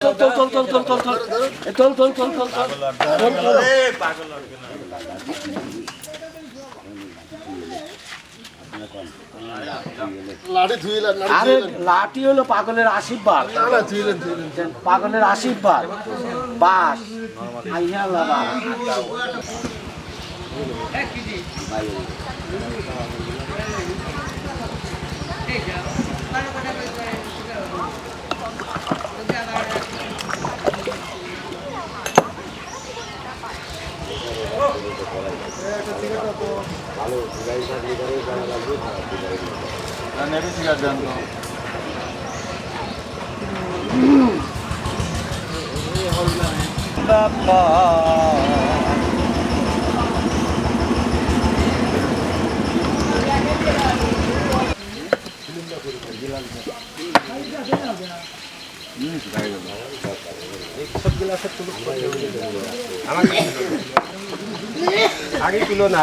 তোল তোল এ তোল তোল তোল তোল তোল লাড়ি ধুইলেন আরে, লাঠি হলো পাগলের আশীর্বাদ। না না ধুইলেন ধুইলেন পাগলের আশীর্বাদ বাস আইয়া লাবা আগে তুলো না।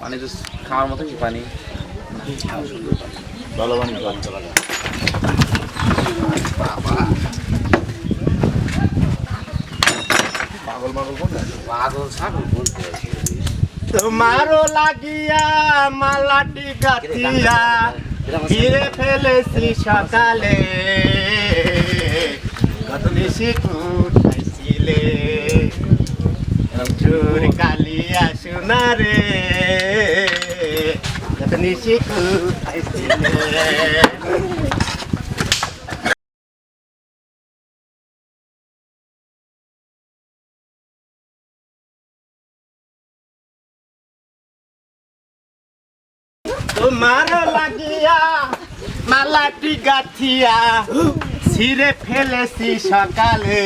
পানি তো খাওয়ার মতো কি পানি? ভালো পানি পাগল ছাগল বলতে তোমারও লাগিয়া মালাটি গাথিয়া ফিরে ফেলেছি সকালে। কত বেশি কুঠাইছিলে চোর কালিয়া সোনারে কত নিশি কুঠাইছিলে তোমার লাগিয়া মালাটি গাথিয়া ছিঁড়ে ফেলেছি সকালে।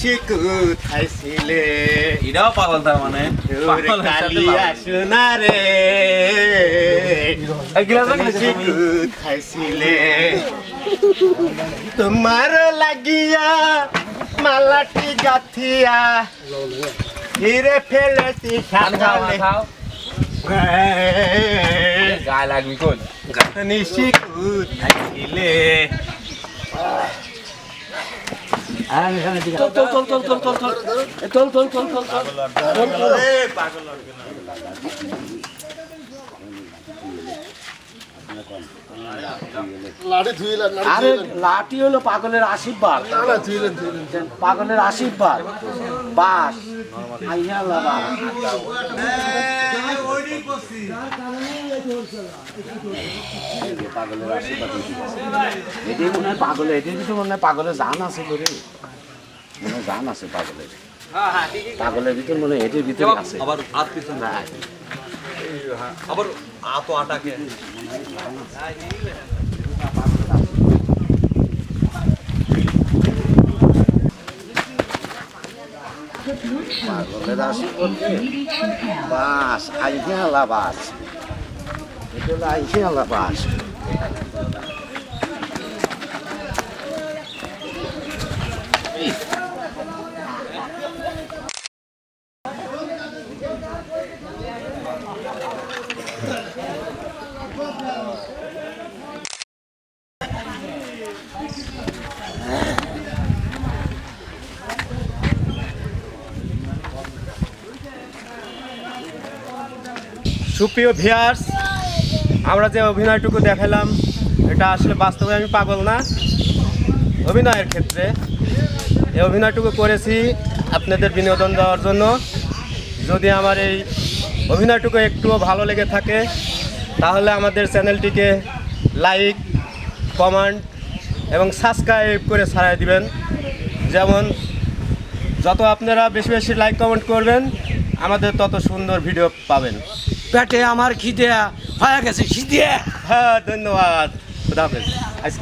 সে কোথায় ছিলে এটাও পাগল তার মানে? কালিয়া সোনারে সে কোথায় ছিলে তোমার লাগিয়া মালাটি গাথিয়া ছিঁড়ে ফেলেছি খাও গায়ে লাগবি কোন নিশি কুথাইলে তোল তোল আরে লাঠি হলো পাগলের আশীর্বাদ। না না ধুইলেন ধুইলেন পাগলের আশীর্বাদ। বাস। আইয়া লাবা পাগলের আশীর্বাদ এটাই মনে হয় মনে হয় পাগলের জান আছে করে মনে জান আছে পাগলের। পাগলের ভিতর মনে হয় এটির ভিতরে আছে। আবার পিছন আবার আত আটাকে পাগলের আশীর্বাদ বাস আইয়া লাবাস এটা হলো আইয়া লাবাস সুপ্রিয় ভিয়ার্স আমরা যে অভিনয়টুকু দেখালাম, এটা আসলে বাস্তবে আমি পাগল না। অভিনয়ের ক্ষেত্রে এই অভিনয়টুকু করেছি আপনাদের বিনোদন দেওয়ার জন্য। যদি আমার এই অভিনয়টুকু একটুও ভালো লেগে থাকে, তাহলে আমাদের চ্যানেলটিকে লাইক, কমেন্ট এবং সাবস্ক্রাইব করে ছাড়াই দিবেন। যেমন, যত আপনারা বেশি বেশি লাইক, কমেন্ট করবেন, আমাদের তত সুন্দর ভিডিও পাবেন। পেটে আমার খিদে হয়ে গেছে খিদে। হ্যাঁ ধন্যবাদ। খুদা হাফেজ। আজকে